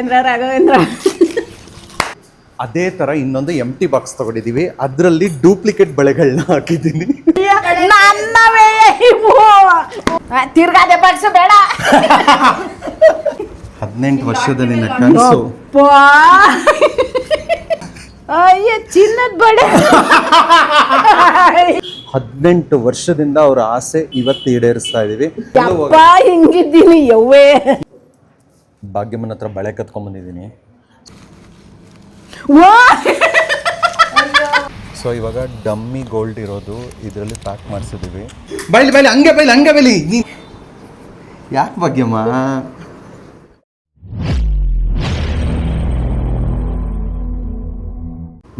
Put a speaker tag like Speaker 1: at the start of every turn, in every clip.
Speaker 1: ರಾಘವೇಂದ್ರ
Speaker 2: ಅದೇ ತರ ಇನ್ನೊಂದು ಎಂ ಟಿ ಬಾಕ್ಸ್ ತಗೊಂಡಿದೀವಿ. ಅದರಲ್ಲಿ ಡೂಪ್ಲಿಕೇಟ್ ಬಳೆಗಳನ್ನ ಹಾಕಿದ್ದೀನಿ.
Speaker 1: ನನ್ನವೇ ಇವು. ಆ, ತಿರ್ಗಾದೆ ಬಡ್ಸು ಬೇಡ.
Speaker 2: ಹದಿನೆಂಟು ವರ್ಷದ ನಿನ್ನ ಕನಸು.
Speaker 1: ಅಪ್ಪಾ. ಅಯ್ಯ ಚಿನ್ನದ ಬಡೆ
Speaker 2: ಹದಿನೆಂಟು ವರ್ಷದಿಂದ ಅವರ ಆಸೆ ಇವತ್ತು ಈಡೇರಿಸ್ತಾ ಇದೀವಿ.
Speaker 1: ಅಪ್ಪ ಹಿಂಗಿದ್ದೀನಿ ಯವ್ವೇ.
Speaker 2: ಭಾಗ್ಯಮ್ಮನ ಹತ್ರ ಬಳೆ ಕತ್ಕೊಂಡ್ ಬಂದಿದ್ದೀನಿ.
Speaker 1: ವಾ
Speaker 2: ಸೊ ಇವಾಗ ಡಮ್ಮಿ ಗೋಲ್ಡ್ ಇರೋದು ಇದರಲ್ಲಿ ಪ್ಯಾಕ್ ಮಾಡಿಸಿದೀವಿ. ಬೈಲಿ ಬೈಲಿ ಹಂಗೆ ಬೈಲಿ ಹಂಗೆ ಬೈಲಿ. ನೀ ಯಾಕೆ ಭಾಗ್ಯಮ್ಮ?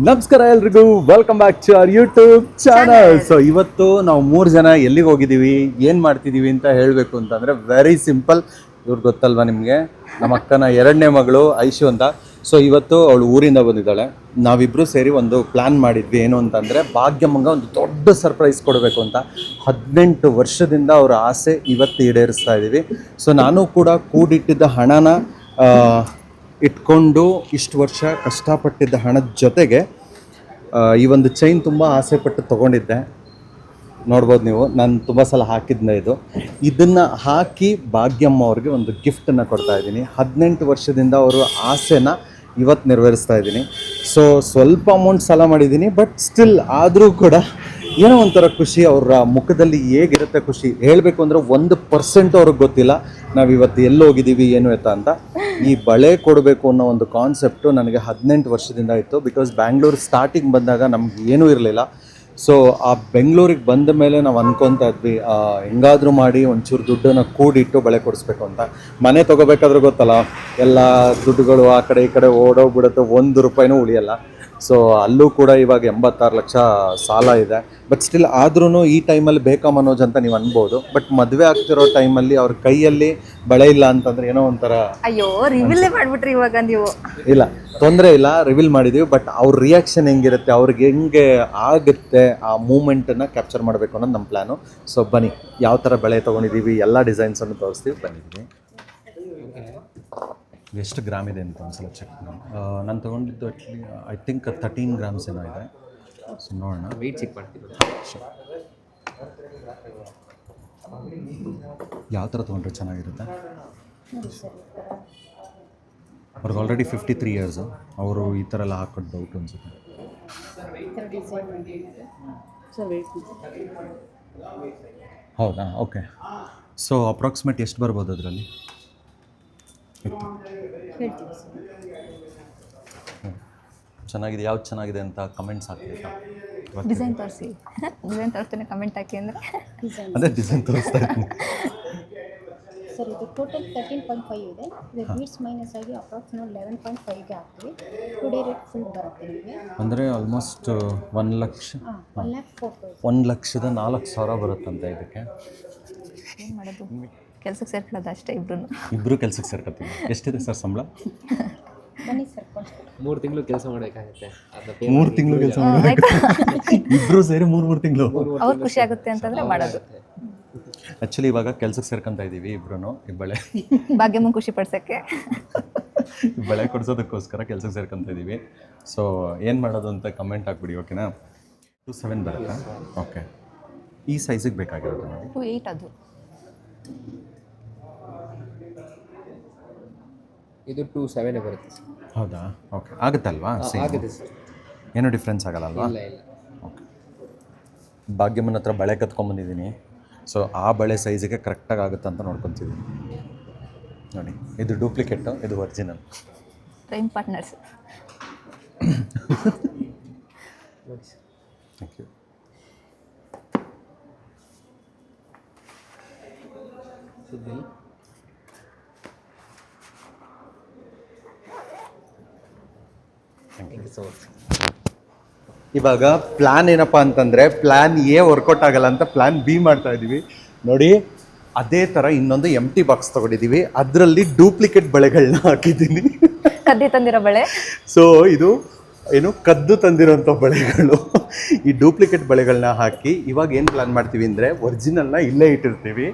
Speaker 2: ನಮಸ್ಕಾರ ಎಲ್ರಿಗೂ welcome back to our YouTube channel so ಇವತ್ತು ನಾವು ಮೂರು ಜನ ಎಲ್ಲಿಗೆ ಹೋಗಿದ್ದೀವಿ ಏನು ಮಾಡ್ತಿದ್ದೀವಿ ಅಂತ ಹೇಳಬೇಕು ಅಂತಂದರೆ ವೆರಿ ಸಿಂಪಲ್ ಇವ್ರು ಗೊತ್ತಲ್ವಾ ನಿಮಗೆ? ನಮ್ಮ ಅಕ್ಕನ ಎರಡನೇ ಮಗಳು ಐಶು ಅಂತ. ಸೊ ಇವತ್ತು ಅವಳು ಊರಿಂದ ಬಂದಿದ್ದಾಳೆ. ನಾವಿಬ್ಬರು ಸೇರಿ ಒಂದು ಪ್ಲ್ಯಾನ್ ಮಾಡಿದ್ವಿ. ಏನು ಅಂತಂದರೆ ಭಾಗ್ಯಮಂಗ ಒಂದು ದೊಡ್ಡ ಸರ್ಪ್ರೈಸ್ ಕೊಡಬೇಕು ಅಂತ. ಹದಿನೆಂಟು ವರ್ಷದಿಂದ ಅವರ ಆಸೆ ಇವತ್ತು ಈಡೇರಿಸ್ತಾ ಇದ್ದೀವಿ ಸೊ ನಾನು ಕೂಡ ಕೂಡಿಟ್ಟಿದ್ದ ಹಣನ ಇಟ್ಕೊಂಡು ಇಷ್ಟು ವರ್ಷ ಕಷ್ಟಪಟ್ಟಿದ್ದ ಹಣದ ಜೊತೆಗೆ ಈ ಒಂದು ಚೈನ್ ತುಂಬ ಆಸೆ ಪಟ್ಟು ತೊಗೊಂಡಿದ್ದೆ. ನೋಡ್ಬೋದು ನೀವು. ನಾನು ತುಂಬ ಸಲ ಹಾಕಿದ್ನ ಇದು. ಇದನ್ನು ಹಾಕಿ ಭಾಗ್ಯಮ್ಮ ಅವ್ರಿಗೆ ಒಂದು ಗಿಫ್ಟನ್ನು ಕೊಡ್ತಾ ಇದ್ದೀನಿ. ಹದಿನೆಂಟು ವರ್ಷದಿಂದ ಅವರು ಆಸೆನ ಇವತ್ತು ನೆರವೇರಿಸ್ತಾ ಇದ್ದೀನಿ. ಸೊ ಸ್ವಲ್ಪ ಅಮೌಂಟ್ ಸಾಲ ಮಾಡಿದ್ದೀನಿ ಬಟ್ ಸ್ಟಿಲ್ ಆದರೂ ಕೂಡ ಏನೋ ಒಂಥರ ಖುಷಿ ಅವರ ಮುಖದಲ್ಲಿ ಹೇಗಿರುತ್ತೆ ಖುಷಿ. ಹೇಳಬೇಕು ಅಂದರೆ ಒಂದು ಪರ್ಸೆಂಟ್ ಅವ್ರಿಗೆ ಗೊತ್ತಿಲ್ಲ. ನಾವು ಇವತ್ತು ಎಲ್ಲಿ ಹೋಗಿದ್ದೀವಿ, ಏನು ಎತ್ತ ಅಂತ. ಈ ಬಳೆ ಕೊಡಬೇಕು ಅನ್ನೋ ಒಂದು ಕಾನ್ಸೆಪ್ಟು ನನಗೆ ಹದಿನೆಂಟು ವರ್ಷದಿಂದ ಇತ್ತು. ಬಿಕಾಸ್ ಬ್ಯಾಂಗ್ಳೂರು ಸ್ಟಾರ್ಟಿಂಗ್ ಬಂದಾಗ ನಮ್ಗೆ ಏನೂ ಇರಲಿಲ್ಲ. ಸೊ ಆ ಬೆಂಗಳೂರಿಗೆ ಬಂದ ಮೇಲೆ ನಾವು ಅನ್ಕೊತಾ ಇದ್ವಿ ಹೆಂಗಾದ್ರೂ ಮಾಡಿ ಒಂಚೂರು ದುಡ್ಡನ್ನ ಕೂಡಿಟ್ಟು ಬಳೆ ಕೊಡಿಸ್ಬೇಕು ಅಂತ. ಮನೆ ತಗೋಬೇಕಾದ್ರೆ ಗೊತ್ತಲ್ಲ, ಎಲ್ಲ ದುಡ್ಡುಗಳು ಆ ಕಡೆ ಈ ಕಡೆ ಓಡೋಗ್ಬಿಡುತ್ತೆ, ಒಂದು ರೂಪಾಯಿನೂ ಉಳಿಯಲ್ಲ. ಸೊ ಅಲ್ಲೂ ಕೂಡ ಇವಾಗ ಎಂಬತ್ತಾರು ಲಕ್ಷ ಸಾಲ ಇದೆ. ಬಟ್ ಸ್ಟಿಲ್ ಆದ್ರೂ ಈ ಟೈಮಲ್ಲಿ ಬೇಕಾ ಮನೋಜ್ ಅಂತ ನೀವು ಅನ್ಬೋದು. ಬಟ್ ಮದುವೆ ಆಗ್ತಿರೋ ಟೈಮಲ್ಲಿ ಅವ್ರ ಕೈಯಲ್ಲಿ ಬಳೆ ಇಲ್ಲ ಅಂತಂದ್ರೆ ಏನೋ ಒಂಥರ
Speaker 3: ಅಯ್ಯೋ ಮಾಡ್ಬಿಟ್ರಿ ಇವಾಗ ನೀವು.
Speaker 2: ಇಲ್ಲ ತೊಂದರೆ ಇಲ್ಲ ರಿವೀಲ್ ಮಾಡಿದೀವಿ. ಬಟ್ ಅವ್ರ ರಿಯಾಕ್ಷನ್ ಹೆಂಗಿರುತ್ತೆ ಅವ್ರಿಗೆ ಹೆಂಗೆ ಆಗುತ್ತೆ ಆ ಮೂಮೆಂಟನ್ನ ಕ್ಯಾಪ್ಚರ್ ಮಾಡಬೇಕು ಅನ್ನೋದು ನಮ್ಮ ಪ್ಲ್ಯಾನು ಸೊ ಬನ್ನಿ ಯಾವ ಥರ ಬೆಳೆ ತೊಗೊಂಡಿದ್ದೀವಿ ಎಲ್ಲ ಡಿಸೈನ್ಸನ್ನು ತೋರಿಸ್ತೀವಿ ಬಂದಿದ್ದೀವಿ ಎಷ್ಟು ಗ್ರಾಮ್ ಇದೆ ಅಂತ ಒಂದ್ಸಲ ಚೆಕ್ ನಾನು ತೊಗೊಂಡಿದ್ದು ಅಟ್ಲಿ ಐ ಥಿಂಕ್ ತರ್ಟೀನ್ ಗ್ರಾಮ್ಸ್ ಏನೋ ಇದೆ. ಸೊ ನೋಡೋಣ.
Speaker 4: ವೆಯ್ಟ್ ಚೆಕ್ ಮಾಡ್ತೀವಿ
Speaker 2: ಯಾವ ಥರ ತೊಗೊಂಡ್ರೆ ಚೆನ್ನಾಗಿರುತ್ತೆ? ಅವ್ರಿಗೆ ಆಲ್ರೆಡಿ ಫಿಫ್ಟಿ ತ್ರೀ ಇಯರ್ಸು ಅವರು ಈ ಥರ ಎಲ್ಲ ಹಾಕೋದು ಡೌಟ್ ಅನ್ಸುತ್ತೆ. ಹೌದಾ? ಓಕೆ ಸೊ ಅಪ್ರಾಕ್ಸಿಮೇಟ್ ಎಷ್ಟು ಬರ್ಬೋದು ಅದರಲ್ಲಿ? ಚೆನ್ನಾಗಿದೆ ಯಾವ್ದು ಚೆನ್ನಾಗಿದೆ ಅಂತ ಕಮೆಂಟ್ಸ್ ಹಾಕ್ಬೇಕಾ
Speaker 3: ಡಿಸೈನ್ ತೋರಿಸಿ. ಡಿಸೈನ್ ತೋರಿಸ್ತೀನಿ ಕಮೆಂಟ್ ಹಾಕಿ ಅಂದರೆ.
Speaker 2: ಅದೇ ಡಿಸೈನ್ ತೋರಿಸ್ತಾ ಇದ್ದೀನಿ.
Speaker 5: ಸರ್ ಇದು ಟೋಟಲ್ ತರ್ಟೀನ್ ಪಾಯಿಂಟ್ ಫೈವ್ ಇದೆ. ಇದು ಬೀಟ್ಸ್ ಮೈನಸ್ ಆಗಿ ಅಪ್ರಾಕ್ಸಿಮೇಟ್ ಲೆವೆನ್ ಪಾಯಿಂಟ್ ಫೈವ್ಗೆ ಹಾಕ್ತೀವಿ. ಟುಡೇ ರೇಟ್ ಫುಲ್ ಬರುತ್ತೆ ನಿಮಗೆ.
Speaker 2: ಅಂದರೆ almost one lakh
Speaker 5: one lakh four
Speaker 2: ಒಂದು ಲಕ್ಷದ ನಾಲ್ಕು ಸಾವಿರ ಬರುತ್ತಂತೆ ಇದಕ್ಕೆ.
Speaker 3: ಏನು ಮಾಡೋದು? ಕೆಲ್ಸಕ್ಕೆ ಸೇರ್ಕೊಳ್ಳೋದು ಅಷ್ಟೇ ಇಬ್ರು
Speaker 2: ಇಬ್ಬರು ಕೆಲ್ಸಕ್ಕೆ ಸೇರ್ಕೊತೀವಿ ಎಷ್ಟಿದೆ ಸರ್ ಸಂಬಳ?
Speaker 5: ಬನ್ನಿ ಸರ್
Speaker 4: ಮೂರು ತಿಂಗಳು ಕೆಲಸ ಮಾಡಬೇಕಾಗುತ್ತೆ.
Speaker 2: ಮೂರು ತಿಂಗಳು ಕೆಲಸ ಮಾಡಬೇಕು ಇಬ್ಬರು ಸೇರಿ ಮೂರು ಮೂರು ತಿಂಗಳು.
Speaker 3: ಅವ್ರು ಖುಷಿ ಆಗುತ್ತೆ ಅಂತಂದ್ರೆ ಮಾಡೋದು.
Speaker 2: ಆ್ಯಕ್ಚುಲಿ ಇವಾಗ ಕೆಲ್ಸಕ್ಕೆ ಸೇರ್ಕೊಂತ ಇದ್ದೀವಿ ಇಬ್ರು ಇಬ್ಬಳೆ ಭಾಗ್ಯಮ
Speaker 3: ಭಾಗ್ಯಮ್ಮ ಖುಷಿ ಪಡ್ಸೋಕ್ಕೆ.
Speaker 2: ಬಳೆ ಕೊಡಿಸೋದಕ್ಕೋಸ್ಕರ ಕೆಲ್ಸಕ್ಕೆ ಸೇರ್ಕೊಂತ ಇದ್ದೀವಿ ಸೊ ಏನು ಮಾಡೋದು ಅಂತ ಕಮೆಂಟ್ ಹಾಕ್ಬಿಡಿ ಓಕೆನಾ ಟು ಸೆವೆನ್ ಬರುತ್ತಾ? ಓಕೆ ಈ ಸೈಜಿಗೆ ಬೇಕಾಗಿರೋದು
Speaker 3: ಟು ಏಯ್ಟ್ ಅದು.
Speaker 4: ಇದು ಟೂ ಸೆವೆನ್ ಬರುತ್ತೆ ಸರ್.
Speaker 2: ಹೌದಾ? ಓಕೆ ಆಗುತ್ತಲ್ವಾ? ಸೇಮ್
Speaker 4: ಆಗುತ್ತೆ ಸರ್.
Speaker 2: ಏನೂ ಡಿಫ್ರೆನ್ಸ್ ಆಗಲ್ಲ ಅಲ್ವಾ
Speaker 4: ಇಲ್ಲ ಇಲ್ಲ.
Speaker 2: ಓಕೆ ಭಾಗ್ಯಮ್ಮನ ಹತ್ರ ಬಳೆ ಕತ್ಕೊಂಬಂದಿದ್ದೀನಿ ಸೊ ಆ ಬಳೆ ಸೈಜಿಗೆ ಕರೆಕ್ಟಾಗಿ ಆಗುತ್ತೆ ಅಂತ ನೋಡ್ಕೊತಿದ್ದೀನಿ ನೋಡಿ ಇದು ಡೂಪ್ಲಿಕೇಟು ಇದು ಒರಿಜಿನಲ್
Speaker 3: ಟ್ರೈನ್ ಪಾರ್ಟ್ನರ್ಸ್
Speaker 4: ನೋಡಿ ಸರ್
Speaker 2: ಥ್ಯಾಂಕ್ ಯು
Speaker 4: ಸುದ್ದಿ ಥ್ಯಾಂಕ್ ಯು ಸೊ
Speaker 2: ಇವಾಗ ಪ್ಲ್ಯಾನ್ ಏನಪ್ಪ ಅಂತಂದರೆ ಪ್ಲ್ಯಾನ್ ಎ ವರ್ಕೌಟ್ ಆಗಲ್ಲ ಅಂತ ಪ್ಲ್ಯಾನ್ ಬಿ ಮಾಡ್ತಾ ಇದ್ದೀವಿ. ನೋಡಿ ಅದೇ ಥರ ಇನ್ನೊಂದು ಎಂ ಟಿ ಬಾಕ್ಸ್ ತೊಗೊಂಡಿದ್ದೀವಿ. ಅದರಲ್ಲಿ ಡೂಪ್ಲಿಕೇಟ್ ಬಳೆಗಳನ್ನ ಹಾಕಿದ್ದೀನಿ.
Speaker 3: ಕದ್ದಿ ತಂದಿರೋ ಬಳೆ?
Speaker 2: ಸೊ ಇದು ಏನು ಕದ್ದು ತಂದಿರೋಂಥ ಬಳೆಗಳು. ಈ ಡೂಪ್ಲಿಕೇಟ್ ಬಳೆಗಳನ್ನ ಹಾಕಿ ಇವಾಗ ಏನು ಪ್ಲಾನ್ ಮಾಡ್ತೀವಿ ಅಂದರೆ ಒರಿಜಿನಲ್ನ ಇಲ್ಲೇ ಇಟ್ಟಿರ್ತೀವಿ.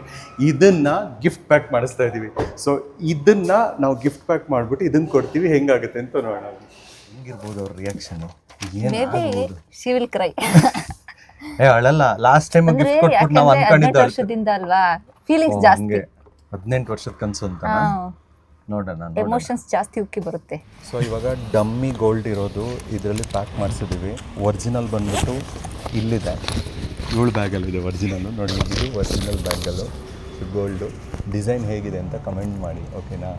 Speaker 2: ಇದನ್ನು ಗಿಫ್ಟ್ ಪ್ಯಾಕ್ ಮಾಡಿಸ್ತಾ ಇದ್ದೀವಿ. ಸೊ ಇದನ್ನು ನಾವು ಗಿಫ್ಟ್ ಪ್ಯಾಕ್ ಮಾಡಿಬಿಟ್ಟು ಇದನ್ನು ಕೊಡ್ತೀವಿ. ಹೆಂಗಾಗುತ್ತೆ ಅಂತ ನೋಡೋಣ. ಹೆಂಗಿರ್ಬೋದು ಅವ್ರ reaction
Speaker 3: may be she will cry
Speaker 2: ಏ ಅಳಲ್ಲ ಲಾಸ್ಟ್ ಟೈಮ್ ಗಿಫ್ಟ್ ಕೊಟ್ಬಿಟ್ಟು ನಾವು ಅನ್ಕೊಂಡಿದ್ದು
Speaker 3: ವರ್ಷದಿಂದ ಅಲ್ವಾ? ಫೀಲಿಂಗ್ಸ್ ಜಾಸ್ತಿ.
Speaker 2: ಹದಿನೆಂಟು ವರ್ಷದ ಕನಸು ಅಂತ ನೋಡೋಣ.
Speaker 3: ಎಮೋಷನ್ಸ್ ಜಾಸ್ತಿ ಉಕ್ಕಿ ಬರುತ್ತೆ.
Speaker 2: ಸೊ ಇವಾಗ ಡಮ್ಮಿ ಗೋಲ್ಡ್ ಇರೋದು ಇದರಲ್ಲಿ ಪ್ಯಾಕ್ ಮಾಡಿಸಿದ್ದೀವಿ ಒರಿಜಿನಲ್ ಬಂದ್ಬಿಟ್ಟು ಇಲ್ಲಿದೆ. ಏಳು ಬ್ಯಾಗಲ್ಲಿದೆ ಒರಿಜಿನಲ್ಲು ನೋಡಿ ಇದು ಒರಿಜಿನಲ್ ಬ್ಯಾಗಲ್ಲು ಗೋಲ್ಡು ಡಿಸೈನ್ ಹೇಗಿದೆ ಅಂತ ಕಮೆಂಟ್ ಮಾಡಿ ಓಕೆನಾ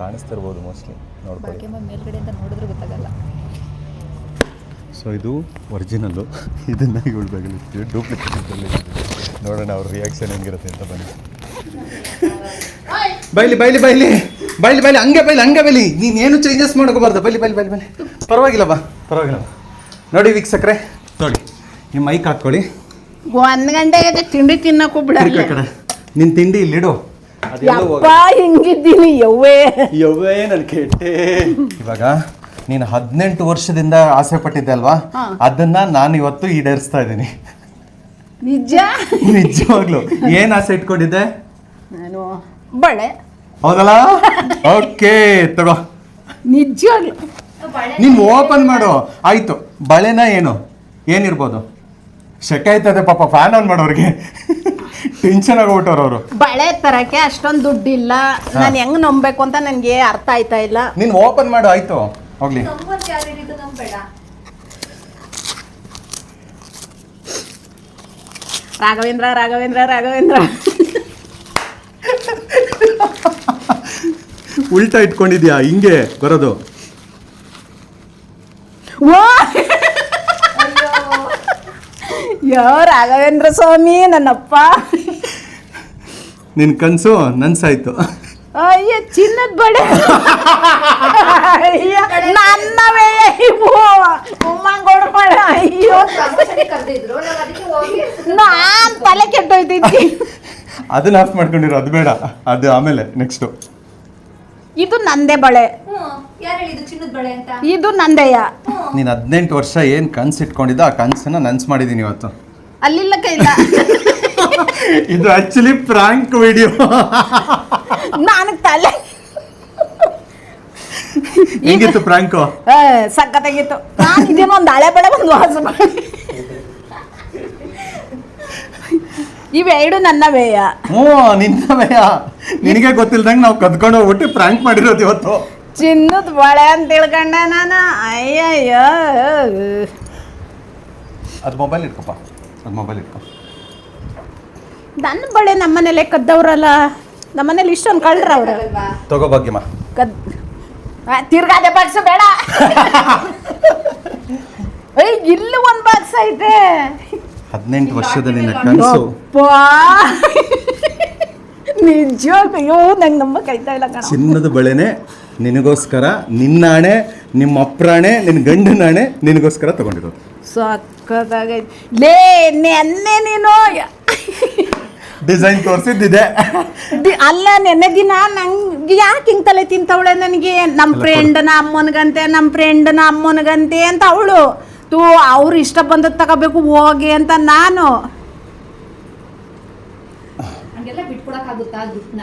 Speaker 2: ಕಾಣಿಸ್ತಿರ್ಬೋದು ಮೋಸ್ಟ್ಲಿ ನೋಡ್ಕೊಳ್ಳಿ.
Speaker 3: ಮೇಲ್ಗಡೆಯಿಂದ ನೋಡಿದ್ರೆ ಗೊತ್ತಾಗಲ್ಲ.
Speaker 2: ಸೊ ಇದು ಒರಿಜಿನಲ್ಲು ಇದನ್ನ ಏಳು ಬ್ಯಾಗಲ್ಲಿ ಇರ್ತೀವಿ ಡೂಪ್ಲಿಕೇಟ್ ಇದರಲ್ಲಿ ನೋಡೋಣ ಅವ್ರ ರಿಯಾಕ್ಷನ್ ಹೆಂಗಿರುತ್ತೆ ಅಂತ ಬನ್ನಿ. ಬೈಲಿ ಬೈಲಿ ಬೈಲಿ. ಬೈಲಿ ಬೈಲಿ. ಹಂಗೆ ಬೈಲಿ ಹಂಗೆ ಬೈಲಿ. ನೀನು ಏನು ಚೇಂಜಸ್ ಮಾಡ್ಕೋಬಾರ್ದು? ಬೈಲಿ ಬೈಲಿ ಬೈಲಿ ಬೈಲಿ. ಪರವಾಗಿಲ್ಲ ಬಾ. ಪರವಾಗಿಲ್ಲ ಬಾ. ನೋಡಿ ವೀಕ್ಷಕ್ರೆ. ನೋಡಿ. ನಿಮ್ಮ ಮೈಕ್ ಹಾಕ್ಕೊಳ್ಳಿ.
Speaker 1: ಒಂದ್ ಗಂಟೆಗೆ ತಿಂಡಿ ತಿನ್ನಕ್ಕೂ
Speaker 2: ಬಿಡ
Speaker 1: ಬಿಡಲ್ಲ
Speaker 2: ಕಡೆ. ನಿನ್ನ ತಿಂಡಿ ಇಲ್ಲಿಡು.
Speaker 1: ಯಪ್ಪ ಹಿಂಗಿದ್ದೀನಿ ಯವ್ವೇ.
Speaker 2: ಯವ್ವೇ ನನ್ ಕೆಟ್ಟೆ. ಇವಾಗ ನೀನು ಹದಿನೆಂಟು ವರ್ಷದಿಂದ ಆಸೆ ಪಟ್ಟಿದ್ದೆ ಅಲ್ವಾ? ಅದನ್ನ ನಾನು ಇವತ್ತು ಈಡೇರಿಸ್ತಾ ಇದ್ದೀನಿ.
Speaker 1: ನಿಜ?
Speaker 2: ನಿಜವಾಗ್ಲು. ಏನ್ ಆಸೆ ಇಟ್ಕೊಂಡಿದ್ದೆ?
Speaker 1: ನಾನು ಬಳೆ.
Speaker 2: ಹೌದಲ್ಲ? ಓಕೆ ತಗೋ.
Speaker 1: ನಿಜವಾಗ್ಲು.
Speaker 2: ನೀನು ಓಪನ್ ಮಾಡು. ಆಯ್ತು. ಬಳೆನ ಏನು? ಏನಿರ್ಬೋದು? ಶೆಕೆ ಆಯ್ತದೆ ಪಾಪ ಫ್ಯಾನ್ ಆನ್ ಮಾಡೋರಿಗೆ. ಟೆನ್ಷನ್ ಆಗೋಬಿಟ್ಟವ್ರ ಅವರು.
Speaker 1: ಬಳೆ ತರಕ್ಕೆ ಅಷ್ಟೊಂದು ದುಡ್ಡಿಲ್ಲ. ನಾನು ಹೆಂಗ್ ನಂಬೇಕು ಅಂತ ನನಗೆ ಅರ್ಥ ಆಯ್ತಾ ಇಲ್ಲ.
Speaker 2: ನೀನ್ ಓಪನ್ ಮಾಡು ಆಯ್ತು. ಹೋಗ್ಲಿ.
Speaker 1: ರಾಘವೇಂದ್ರ ರಾಘವೇಂದ್ರ ರಾಘವೇಂದ್ರ.
Speaker 2: ಉಲ್ಟಾ ಇಟ್ಕೊಂಡಿದ್ಯಾ? ಹಿಂಗೆ ಬರೋದು.
Speaker 1: ಓ! ಯೋ ರಾಘವೇಂದ್ರ ಸ್ವಾಮಿ ನನ್ನಪ್ಪ.
Speaker 2: ನಿನ್ ಕನ್ಸು ನನ್ಸಾಯ್ತು
Speaker 1: ಅಯ್ಯ ಚಿನ್ನದ ಬಳೆ. ಅಯ್ಯ ನನ್ನವೇ ಇವು ಉಮ್ಮಂಗೋಡ್ ಬಳೆ ಅಯ್ಯೋ. ನಾನ್ ತಲೆ ಕೆಟ್ಟೋಯ್ತಿದ್ದೆ
Speaker 2: ಅದನ್ನ ಆಫ್ ಮಾಡ್ಕೊಂಡಿರೋ ಅದು ಬೇಡ. ಅದು ಆಮೇಲೆ ನೆಕ್ಸ್ಟು
Speaker 1: ಇದು ನಂದೇ ಬಳೆ.
Speaker 3: ಯಾರು ಹೇಳಿದ್ದು ಚಿನ್ನದ ಬಳೆ ಅಂತ?
Speaker 1: ಇದು ನಂದೆಯ.
Speaker 2: ನೀನು ಹದಿನೆಂಟು ವರ್ಷ ಏನು ಕನ್ಸು ಇಟ್ಕೊಂಡಿದ್ದ ಆ ಕನ್ಸನ್ನ ನನ್ಸ್ ಮಾಡಿದ್ದೀನಿ ಇವತ್ತು.
Speaker 1: ಅಲ್ಲಿಲ್ಲ ಕೈಲ
Speaker 2: ಇದು ಆಕ್ಚುಲಿ ಪ್ರಾಂಕ್ ವಿಡಿಯೋ
Speaker 1: ನಾನು ತಲೆ.
Speaker 2: ಹೆಂಗಿತ್ತು ಪ್ರಾಂಕು
Speaker 1: ಏ, ಸಖತ್ತಾಗಿತ್ತು. ನಾನು ಇದೇನೋ ಒಂದು ಹಳೆ ಬಳೆ ಒಂದು ವಾಸ ಬಳೆ ಇವೆರಡು ವ್ಯಯ
Speaker 2: ಹ್ಞೂ ನಿನ್ನವಯ್ಯ ನಿನಗೆ ಗೊತ್ತಿಲ್ದಂಗೆ ನಾವು ಕದ್ಕೊಂಡು ಹೋಗ್ಬಿಟ್ಟು ಪ್ರಾಂಕ್ ಮಾಡಿರೋದು ಇವತ್ತು.
Speaker 1: ಚಿನ್ನದ ಬಳೆ ಅಂತ ತಿಳ್ಕೊಂಡೆ ನಾನು. ಅಯ್ಯಯ್ಯ.
Speaker 2: ಅದು ಮೊಬೈಲ್ ಇಟ್ಕೊಪ್ಪ. ಅದು ಮೊಬೈಲ್ ಇಟ್ಕೊ.
Speaker 1: ನನ್ನ ಬಳೆ ನಮ್ಮನೇಲೆ ಕದ್ದವ್ರಲ್ಲ ನಮ್ಮನೇಲಿ ಇಷ್ಟೊಂದು ಕಳ್ರ ಅವ್ರ.
Speaker 2: ತಗೋ ಭಾಗ್ಯಮ್ಮ.
Speaker 1: ಕದ್ ಆ, ತಿರ್ಗಾದೆ ಬಾಕ್ಸ್ ಬೇಡ. ಏಯ್ ಇಲ್ಲಿ ಒಂದು ಬಾಕ್ಸ್ ಐತೆ.
Speaker 2: ಹದಿನೆಂಟು ವರ್ಷದ ನಿನ್ನ ಕನಸು.
Speaker 1: ಅಪ್ಪಾ ಅಯ್ಯೋ ನಂಗೆ ನಮ್ಮ ಆಯ್ತಾ ಇಲ್ಲ ಕಣ.
Speaker 2: ಚಿನ್ನದ ಬಳೆನೆ ನಿನಗೋಸ್ಕರ ನಿನ್ನ ಹಣೆ ನಿಮ್ಮ ಅಪ್ರಾಣೆ ನಿನ್ನ ಗಂಡನಾಣೆ ನಿನಗೋಸ್ಕರ ತಗೊಂಡಿರೋದು.
Speaker 1: ಸಕ್ಕತ್ತಾಗೈತಿ ಲೇ ನೆನ್ನೆ ನೀನು
Speaker 2: ಡಿಸೈನ್ ತೋರಿಸಿದ್ದಿದೆ.
Speaker 1: ಅಲ್ಲ ನೆನ್ನೆ ದಿನ ನಂಗೆ ಯಾಕೆ ಹಿಂಗ್ ತಲೆ ತಿಂತವಳೆ ನನಗೆ? ನಮ್ಮ ಫ್ರೆಂಡ್ನ ಅಮ್ಮನಗಂತೆ ನಮ್ಮ ಫ್ರೆಂಡ್ನ ಅಮ್ಮನಗಂತೆ ಅಂತ ಅವಳು. ತೂ ಅವ್ರು ಇಷ್ಟ ಬಂದದ್ದು ತಗೋಬೇಕು ಹೋಗಿ ಅಂತ ನಾನು.
Speaker 3: ಹಂಗೆಲ್ಲ ಬಿಟ್ಕೊಡಕ್ಕಾಗುತ್ತಾ ದುಡ್ಡನ್ನ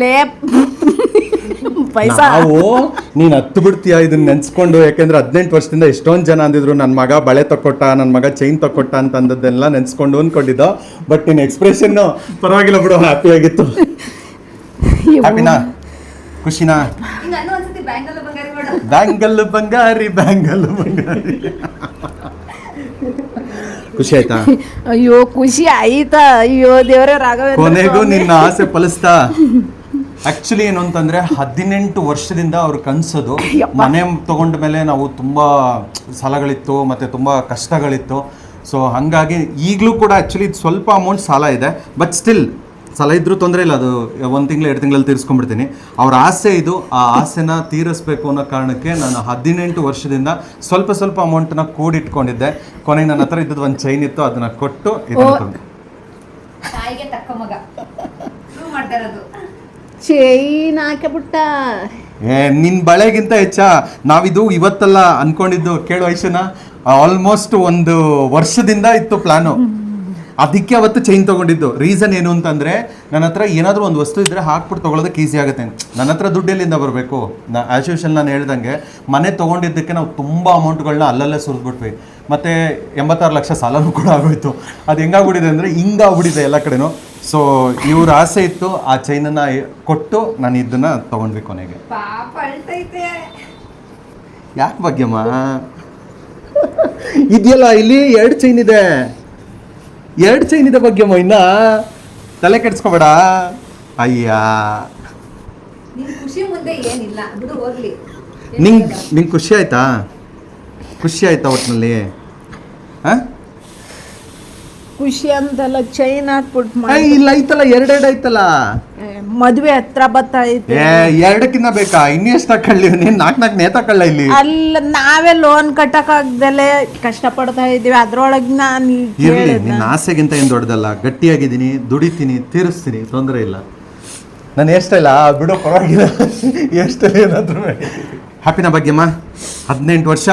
Speaker 1: ಲೇ ಪೈಸಾ.
Speaker 2: ನಾವು ನೀನ್ ಹತ್ತು ಬಿಡ್ತೀಯ ಇದನ್ನ ನೆನ್ಸ್ಕೊಂಡು? ಯಾಕಂದ್ರೆ ಹದಿನೆಂಟು ವರ್ಷದಿಂದ ಎಷ್ಟೊಂದ್ ಜನ ಅಂದಿದ್ರು ನನ್ನ ಮಗ ಬಳೆ ತಕೊಟ್ಟ ನನ್ನ ಮಗ ಚೈನ್ ತಕೊಟ್ಟ ಅಂತ ಅಂದದ್ದೆಲ್ಲ ನೆನ್ಸ್ಕೊಂಡು ಅನ್ಕೊಂಡಿದ್ದೋ. ಬಟ್ ನಿನ್ನ ಎಕ್ಸ್ಪ್ರೆಷನ್ ಪರವಾಗಿಲ್ಲ ಬಿಡು ಹ್ಯಾಪಿ ಆಗಿತ್ತು. ಹ್ಯಾಪಿನಾ ಖುಷಿನಾ ಬ್ಯಾಂಗಲ್ ಬಂಗಾರಿ ಬ್ಯಾಂಗಲ್ ಬಂಗಾರಿ. ಖುಷಿ ಆಯ್ತಾ
Speaker 1: ಅಯ್ಯೋ ಖುಷಿ ಆಯ್ತಾ? ಅಯ್ಯೋ ದೇವರೇ ರಾಘವೇಂದ್ರ
Speaker 2: ಕೊನೆಗೂ. ನಿನ್ನ ಆಸೆ ಫಲಿಸ್ತಾ? ಆಕ್ಚುಲಿ ಏನು ಅಂತಂದ್ರೆ ಹದಿನೆಂಟು ವರ್ಷದಿಂದ ಅವ್ರ ಕನ್ಸೋದು ಮನೆ ತಗೊಂಡ ಮೇಲೆ ನಾವು ತುಂಬಾ ಸಾಲಗಳಿತ್ತು ಮತ್ತೆ ತುಂಬಾ ಕಷ್ಟಗಳಿತ್ತು. ಸೊ ಹಾಗಾಗಿ ಈಗಲೂ ಕೂಡ ಆ್ಯಕ್ಚುಲಿ ಸ್ವಲ್ಪ ಅಮೌಂಟ್ ಸಾಲ ಇದೆ. ಬಟ್ ಸ್ಟಿಲ್ ಸಾಲ ಇದ್ರೂ ತೊಂದರೆ ಇಲ್ಲ ಅದು ಒಂದು ತಿಂಗಳು ಎರಡು ತಿಂಗಳಲ್ಲಿ ತೀರಿಸ್ಕೊಂಡ್ಬಿಡ್ತೀನಿ. ಅವ್ರ ಆಸೆ ಇದು ಆ ಆಸೆನ ತೀರಿಸ್ಬೇಕು ಅನ್ನೋ ಕಾರಣಕ್ಕೆ ನಾನು ಹದಿನೆಂಟು ವರ್ಷದಿಂದ ಸ್ವಲ್ಪ ಸ್ವಲ್ಪ ಅಮೌಂಟ್ನ ಕೂಡಿಟ್ಕೊಂಡಿದ್ದೆ. ಕೊನೆಗೆ ನನ್ನ ಹತ್ರ ಇದ್ದದ್ದು ಒಂದು ಚೈನ್ ಇತ್ತು ಅದನ್ನ ಕೊಟ್ಟು ಇದನ್ನ ತಂದೆ.
Speaker 3: ತಾಯಿಗೆ ತಕ್ಕ ಮಗ. ಪ್ರೂವ್ ಮಾಡ್ತಾ ಇರೋದು.
Speaker 1: ಚೈನ್ ಹಾಕಿಬಿಟ್ಟ
Speaker 2: ಏ ನಿನ್ ಬಳೆಗಿಂತ ಹೆಚ್ಚ ನಾವಿದು ಇವತ್ತಲ್ಲ ಅನ್ಕೊಂಡಿದ್ದು ಕೇಳು ಐಶನ ಆಲ್ಮೋಸ್ಟ್ ಒಂದು ವರ್ಷದಿಂದ ಇತ್ತು ಪ್ಲಾನು. ಅದಕ್ಕೆ ಅವತ್ತು ಚೈನ್ ತಗೊಂಡಿದ್ದು. ರೀಸನ್ ಏನು ಅಂತಂದ್ರೆ ನನ್ನ ಹತ್ರ ಏನಾದರೂ ಒಂದು ವಸ್ತು ಇದ್ದರೆ ಹಾಕ್ಬಿಟ್ಟು ತೊಗೊಳೋದಕ್ಕೆ ಈಸಿ ಆಗುತ್ತೆ. ನನ್ನ ಹತ್ರ ದುಡ್ಡೆಲ್ಲಿಂದ ಬರಬೇಕು? ನಾ ಆ್ಯಸ್ ಯೂಶಲ್ ನಾನು ಹೇಳ್ದಂಗೆ ಮನೆ ತೊಗೊಂಡಿದ್ದಕ್ಕೆ ನಾವು ತುಂಬ ಅಮೌಂಟ್ಗಳನ್ನ ಅಲ್ಲಲ್ಲೇ ಸುರಿದ್ಬಿಟ್ವಿ. ಮತ್ತೆ ಎಂಬತ್ತಾರು ಲಕ್ಷ ಸಾಲನೂ ಕೂಡ ಆಗೋಯ್ತು. ಅದು ಹೆಂಗಾಗ್ಬಿಟ್ಟಿದೆ ಅಂದರೆ ಹಿಂಗಾಗ್ಬಿಟ್ಟಿದೆ ಎಲ್ಲ ಕಡೆನೂ. ಸೊ ಇವ್ರ ಆಸೆ ಇತ್ತು ಆ ಚೈನನ್ನು ಕೊಟ್ಟು ನಾನು ಇದನ್ನ ತೊಗೊಂಡ್ವಿ ಕೊನೆಗೆ. ಯಾಕೆ ಭಾಗ್ಯಮ್ಮ? ಇದೆಯಲ್ಲ ಇಲ್ಲಿ ಎರಡು ಚೈನ್ ಇದೆ. ಎರಡು ಚೈನ್ ಇದೆ ಬಗ್ಗೆ ಇನ್ನ ತಲೆ ಕೆಡ್ಸ್ಕೊಬೇಡ. ಅಯ್ಯ.
Speaker 3: ನಿಂಗೆ ಖುಷಿ ಮುಂದೆ ಏನಿಲ್ಲ ಬಿಡು ಹೋಗ್ಲಿ.
Speaker 2: ನಿಂಗ್ ನಿಂಗೆ ಖುಷಿ ಆಯ್ತಾ? ಖುಷಿ ಆಯ್ತಾ ಒಟ್ಟಿನಲ್ಲಿ ಹಾಂ?
Speaker 1: ಖುಷಿ ಅಂತಲ್ಲ ಚೈನ್ ಹಾಕ್ಬಿಟ್ಟು
Speaker 2: ಇಲ್ಲ ಐತಲ್ಲ ಎರಡೆರಡು ಐತಲ್ಲ?
Speaker 1: ಮದುವೆ ಹತ್ರ ಬತ್ತಾ
Speaker 2: ಏ ಎರಡಕ್ಕಿಂತ ಬೇಕಾ? ಇನ್ನೆಷ್ಟು ಹಾಕೊಳ್ಳಿ? ನೀನು ನಾಲ್ಕು ನಾಲ್ಕು ನೇ ತಕೊಳ್ಳ ಇಲ್ಲಿ?
Speaker 1: ಅಲ್ಲ ನಾವೇ ಲೋನ್ ಕಟ್ಟಕ್ಕಾಗ್ದಲೆ ಕಷ್ಟಪಡ್ತಾ ಇದ್ದೀವಿ. ಅದ್ರೊಳಗೆ ನಾನು
Speaker 2: ಇರಲಿ ನಿನ್ನ ಆಸೆಗಿಂತ ಏನು ದೊಡ್ಡದಲ್ಲ ಗಟ್ಟಿಯಾಗಿದ್ದೀನಿ ದುಡಿತೀನಿ ತೀರಿಸ್ತೀನಿ ತೊಂದರೆ ಇಲ್ಲ. ನಾನು ಎಷ್ಟಲ್ಲ ಬಿಡೋ ಪರವಾಗಿಲ್ಲ. ಎಷ್ಟಲ್ಲ ಏನಾದ್ರು ಹ್ಯಾಪಿನ ಭಾಗ್ಯಮ್ಮ. ಹದಿನೆಂಟು ವರ್ಷ.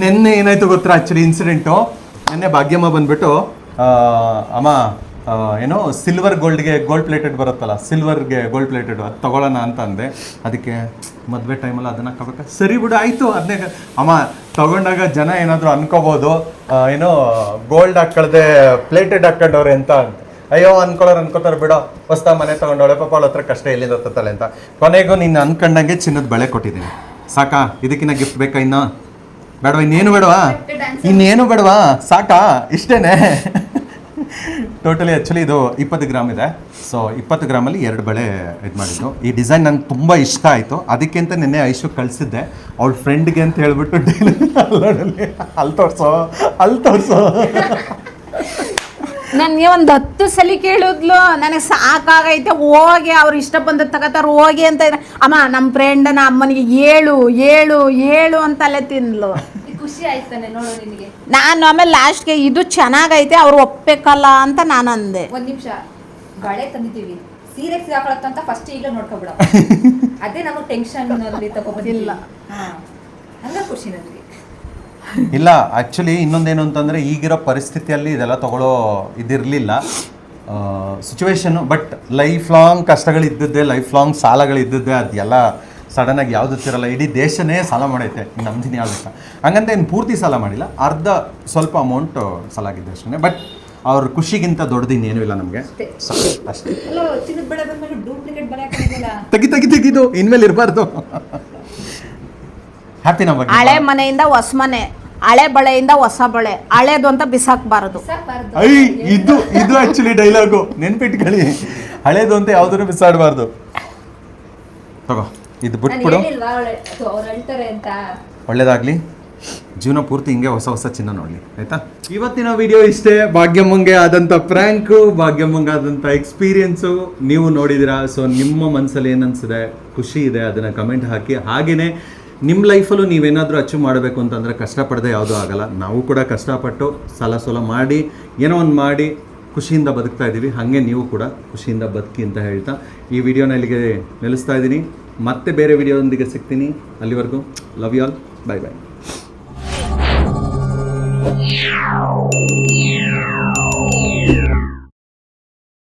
Speaker 2: ನಿನ್ನೆ ಏನಾಯ್ತು ಗೊತ್ತಾ ಆ್ಯಕ್ಚುಲಿ ಇನ್ಸಿಡೆಂಟು ನಿನ್ನೆ ಭಾಗ್ಯಮ್ಮ ಬಂದ್ಬಿಟ್ಟು ಅಮ್ಮ ಏನು ಸಿಲ್ವರ್ ಗೋಲ್ಡ್ಗೆ ಗೋಲ್ಡ್ ಪ್ಲೇಟೆಡ್ ಬರುತ್ತಲ್ಲ ಸಿಲ್ವರ್ಗೆ ಗೋಲ್ಡ್ ಪ್ಲೇಟೆಡ್ ಅದು ತೊಗೊಳ್ಳೋಣ ಅಂತ ಅಂದೆ ಅದಕ್ಕೆ ಮದುವೆ ಟೈಮಲ್ಲಿ ಅದನ್ನು ಹಾಕಬೇಕು ಸರಿ ಬಿಡು ಆಯಿತು ಅದನ್ನೇ ಅಮ್ಮ ತಗೊಂಡಾಗ ಜನ ಏನಾದರೂ ಅನ್ಕೋಬೋದು ಏನು ಗೋಲ್ಡ್ ಹಾಕ್ಕೊಳ್ದೆ ಪ್ಲೇಟೆಡ್ ಹಾಕೊಂಡವ್ರೆ ಅಂತ ಅಂತ. ಅಯ್ಯೋ ಅನ್ಕೊಳ್ಳೋರು ಅನ್ಕೋತಾರೆ ಬಿಡೋ ಹೊಸ್ತಾ ಮನೆ ತೊಗೊಂಡವಳೆ ಪಾಪ ಅವಳ ಹತ್ರ ಕಷ್ಟ ಎಲ್ಲಿಂದ ತತ್ತಲ್ಲ ಅಂತ. ಕೊನೆಗೂ ನೀನು ಅನ್ಕೊಂಡಂಗೆ ಚಿನ್ನದ ಬಳೆ ಕೊಟ್ಟಿದ್ದೀನಿ. ಸಾಕಾ ಇದಕ್ಕಿನ್ನ ಗಿಫ್ಟ್ ಬೇಕಾ ಇನ್ನು? ಬೇಡವಾ ಇನ್ನೇನು ಬೇಡವಾ? ಇನ್ನೇನು ಬೇಡವಾ? ಸಾಕಾ ಇಷ್ಟೇನೆ. ಟೋಟಲಿ ಆ್ಯಕ್ಚುಲಿ ಇದು ಇಪ್ಪತ್ತು ಗ್ರಾಮ್ ಇದೆ. ಸೊ ಇಪ್ಪತ್ತು ಗ್ರಾಮಲ್ಲಿ ಎರಡು ಬಳೆ ಇದು ಮಾಡಿದ್ದು. ಈ ಡಿಸೈನ್ ನಂಗೆ ತುಂಬ ಇಷ್ಟ ಆಯಿತು. ಅದಕ್ಕೆ ಅಂತ ನಿನ್ನೆ ಐಶು ಕಳಿಸಿದ್ದೆ. ಅವಳ ಫ್ರೆಂಡ್ಗೆ ಅಂತ ಹೇಳ್ಬಿಟ್ಟು ಡೈಲಿ ಅಲ್ಲಿ ಅಲ್ಲಿ ತೋರಿಸೋ ಅಲ್ಲಿ ತೋರಿಸೋ.
Speaker 1: ನನಗೆ ಒಂದು ಹತ್ತು ಸಲ ಕೇಳಿದ್ಲು. ನನಗೆ ಸಾಕಾಗೈತೆ, ಹೋಗಿ. ಅವ್ರು ಇಷ್ಟ ಬಂದ ತಗೋತಾರ, ಹೋಗಿ ಅಂತ ಅಮ್ಮ ನಮ್ಮ ಫ್ರೆಂಡನ ಅಮ್ಮನಿಗೆ ಏಳು ಏಳು ಏಳು ಅಂತ ಅಲ್ಲೇ ತಿನ್ಲು.
Speaker 3: ಖುಷಿ ಆಯ್ತಾನೆ ನೋಡು ನಿನಗೆ.
Speaker 1: ನಾನು ಆಮೇಲೆ ಲಾಸ್ಟ್ಗೆ ಇದು ಚೆನ್ನಾಗೈತೆ ಅವ್ರು ಒಪ್ಪಬೇಕಲ್ಲ ಅಂತ ನಾನು ಅಂದೆ.
Speaker 3: ಒಂದು ನಿಮಿಷ. ಬಳೆ ತಂದಿದ್ದೀವಿ. ಸೀರೆ ಹಾಕೊಳತ್ತಂತ ಫಸ್ಟ್ ಈಗಲೇ ನೋಡ್ಕೊಬಿಡ. ಅದೇ ನಮಗೆ ಟೆನ್ಷನ್ ಅಲ್ಲಿ ತಗೊಬಂದಿಲ್ಲ ಹಂಗ ಖುಷಿ ನನಗೆ.
Speaker 2: ಇಲ್ಲ ಆ್ಯಕ್ಚುಲಿ ಇನ್ನೊಂದೇನು ಅಂತಂದರೆ ಈಗಿರೋ ಪರಿಸ್ಥಿತಿಯಲ್ಲಿ ಇದೆಲ್ಲ ತಗೊಳ್ಳೋ ಇದಿರಲಿಲ್ಲ. ಸಿಚುವೇಶನ್ನು ಬಟ್ ಲೈಫ್ ಲಾಂಗ್ ಕಷ್ಟಗಳಿದ್ದದ್ದೇ ಲೈಫ್ ಲಾಂಗ್ ಸಾಲಗಳಿದ್ದದ್ದೇ ಅದೆಲ್ಲ ಸಡನ್ನಾಗಿ ಯಾವುದು ತಿರಲ್ಲ ಇಡೀ ದೇಶನೇ ಸಾಲ ಮಾಡೈತೆ ನಮ್ದಿನ ಯಾವ್ದಕ್ಕ ಹಂಗಂತ ಏನು ಪೂರ್ತಿ ಸಾಲ ಮಾಡಿಲ್ಲ ಅರ್ಧ ಸ್ವಲ್ಪ ಅಮೌಂಟ್ ಸಾಲ ಆಗಿದೆ ಅಷ್ಟೇ ಬಟ್ ಅವ್ರ ಖುಷಿಗಿಂತ ದೊಡ್ಡದು ಇನ್ನೇನೂ ಇಲ್ಲ ನಮಗೆ. ಅಷ್ಟೇ. ತೆಗಿ ತೆಗಿ ತೆಗಿದು ಇನ್ಮೇಲೆ ಇರಬಾರ್ದು. ಹ್ಯಾಪಿ ನಮ್ಮ ಬಗ್ಗೆ
Speaker 1: ಹಳೆ ಮನೆಯಿಂದ ಹೊಸ ಮನೆ ಹಳೆ ಬಳೆಯಿಂದ ಹೊಸ ಬಳೆ ಹಳೇದು ಅಂತ ಬಿಸಾಕ್ಬಾರದು.
Speaker 3: ಸಾಕ್ಬಾರ್ದು
Speaker 2: ಐ ಇದು ಇದು ಆಕ್ಚುಲಿ ಡೈಲಾಗು ನೆನ್ಪಿಟ್ಕೊಳ್ಳಿ. ಹಳೇದು ಅಂತ ಯಾವ್ದನ್ನು ಬಿಸಾಡಬಾರ್ದು. ತಗೋ. ಇದು ಬಿಟ್ಬಿಡು. ಒಳ್ಳೇದಾಗ್ಲಿ. ಜೀವನ ಪೂರ್ತಿ ಹಿಂಗೆ ಹೊಸ ಹೊಸ ಚಿನ್ನ ನೋಡಲಿ ಆಯ್ತಾ? ಇವತ್ತಿನ ವಿಡಿಯೋ ಇಷ್ಟೇ. ಭಾಗ್ಯಮಂಗೆ ಆದಂಥ ಪ್ರ್ಯಾಂಕು ಭಾಗ್ಯಮ್ಮಂಗೆ ಆದಂಥ ಎಕ್ಸ್ಪೀರಿಯನ್ಸು ನೀವು ನೋಡಿದಿರಾ ಸೊ ನಿಮ್ಮ ಮನಸ್ಸಲ್ಲಿ ಏನನ್ಸಿದೆ? ಅನ್ಸಿದೆ ಖುಷಿ ಇದೆ ಅದನ್ನು ಕಮೆಂಟ್ ಹಾಕಿ. ಹಾಗೆಯೇ ನಿಮ್ಮ ಲೈಫಲ್ಲೂ ನೀವೇನಾದರೂ ಅಚೀವ್ ಮಾಡಬೇಕು ಅಂತಂದರೆ ಕಷ್ಟಪಡದೆ ಯಾವುದೂ ಆಗಲ್ಲ. ನಾವು ಕೂಡ ಕಷ್ಟಪಟ್ಟು ಸಾಲ ಸೋಲ ಮಾಡಿ ಏನೋ ಒಂದು ಮಾಡಿ ಖುಷಿಯಿಂದ ಬದುಕ್ತಾ ಇದ್ದೀವಿ. ಹಾಗೆ ನೀವು ಕೂಡ ಖುಷಿಯಿಂದ ಬದುಕಿ ಅಂತ ಹೇಳ್ತಾ ಈ ವಿಡಿಯೋನ ಇಲ್ಲಿಗೆ ನಿಲ್ಲಿಸ್ತಾ ಇದ್ದೀನಿ. ಮತ್ತೆ ಬೇರೆ ವಿಡಿಯೋದೊಂದಿಗೆ ಸಿಗ್ತೀನಿ. ಅಲ್ಲಿವರೆಗೂ love you all bye bye